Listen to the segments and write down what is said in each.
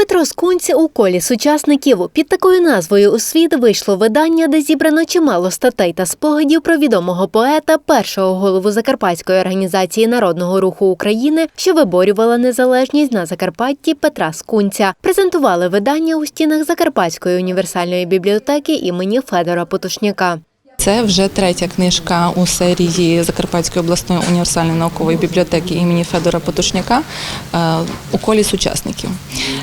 Петро Скунці у колі сучасників. Під такою назвою у світ вийшло видання, де зібрано чимало статей та спогадів про відомого поета, першого голову Закарпатської організації народного руху України, що виборювала незалежність на Закарпатті Петра Скунця. Презентували видання у стінах Закарпатської універсальної бібліотеки імені Федора Потушняка. Це вже третя книжка у серії Закарпатської обласної універсальної наукової бібліотеки імені Федора Потушняка е, у колі сучасників.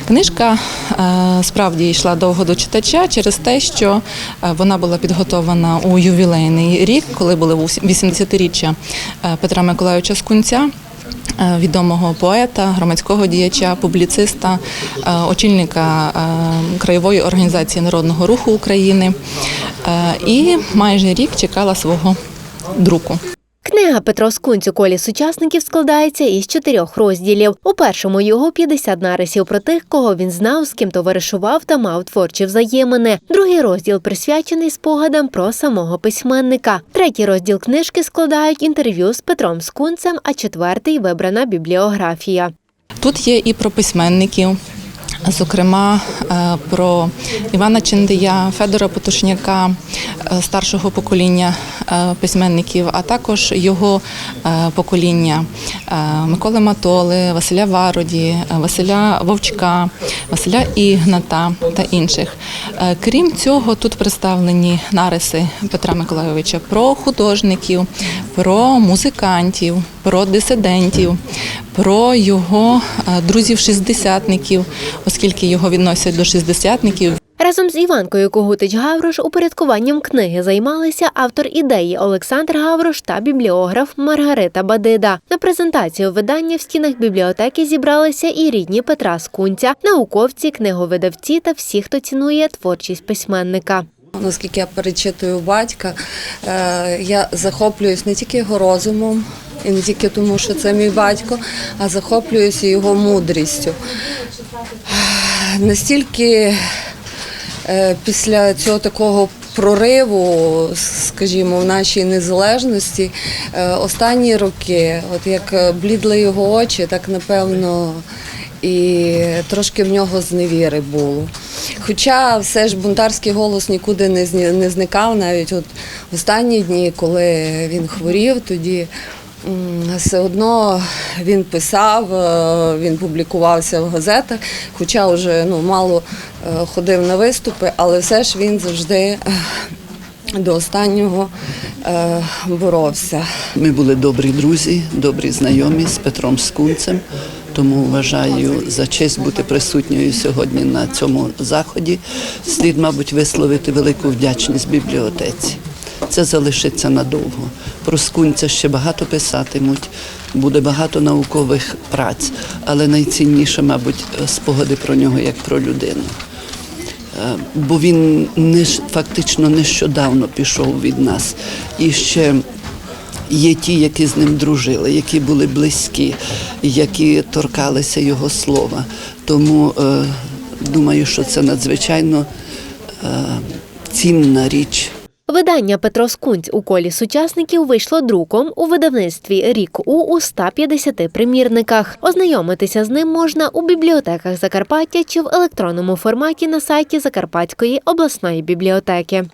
Книжка е, справді йшла довго до читача через те, що е, вона була підготовлена у ювілейний рік, коли були 80-річчя е, Петра Миколайовича Скунця. Е, Відомого поета, громадського діяча, публіциста, е, очільника е, краєвої організації народного руху України, і майже рік чекала свого друку. Книга Петро Скунць у колі сучасників складається із чотирьох розділів. У першому його 50 нарисів про тих, кого він знав, з ким товаришував та мав творчі взаємини. Другий розділ присвячений спогадам про самого письменника. Третій розділ книжки складають інтерв'ю з Петром Скунцем, а четвертий вибрана бібліографія. Тут є і про письменників, зокрема е, про Івана Чендия, Федора Потушняка, е, старшого покоління е, письменників, а також його покоління Миколи Матоли, Василя Вароді, Василя Вовчка, Василя Ігната та інших. Крім цього, тут представлені нариси Петра Миколайовича про художників, про музикантів, про дисидентів, про його друзів-шістдесятників, оскільки його відносять до шістдесятників. Разом з Іванкою Когутич Гаврош упорядкуванням книги займалися автор ідеї Олександр Гаврош та бібліограф Маргарита Бадида. На презентацію видання в стінах бібліотеки зібралися і рідні Петра Скунця, науковці, книговидавці та всі, хто цінує творчість письменника. Наскільки я перечитую батька, е, я захоплююсь не тільки його розумом, і не тільки тому, що це мій батько, а захоплююся його мудрістю. Настільки е, після цього такого прориву, скажімо, в нашій незалежності, е, останні роки, от як е, блідли його очі, так напевно. І трошки в нього зневіри було. Хоча все ж бунтарський голос нікуди не зникав, навіть от в останні дні, коли він хворів, тоді все одно він писав, е, він публікувався в газетах, хоча вже ну, мало е, ходив на виступи, але все ж він завжди е, до останнього боровся. Ми були добрі друзі, добрі знайомі з Петром Скунцем, тому вважаю за честь бути присутньою сьогодні на цьому заході. Слід, мабуть, висловити велику вдячність бібліотеці. Це залишиться надовго. Про Скунця ще багато писатимуть, буде багато наукових праць, але найцінніше, мабуть, спогади про нього як про людину. Е, бо він не фактично нещодавно пішов від нас. І ще є ті, які з ним дружили, які були близькі, які торкалися його слова. Тому е, думаю, що це надзвичайно е, цінна річ. Видання Петро Скунць у колі сучасників вийшло друком у видавництві Рік У у 150 примірниках. Ознайомитися з ним можна у бібліотеках Закарпаття чи в електронному форматі на сайті Закарпатської обласної бібліотеки.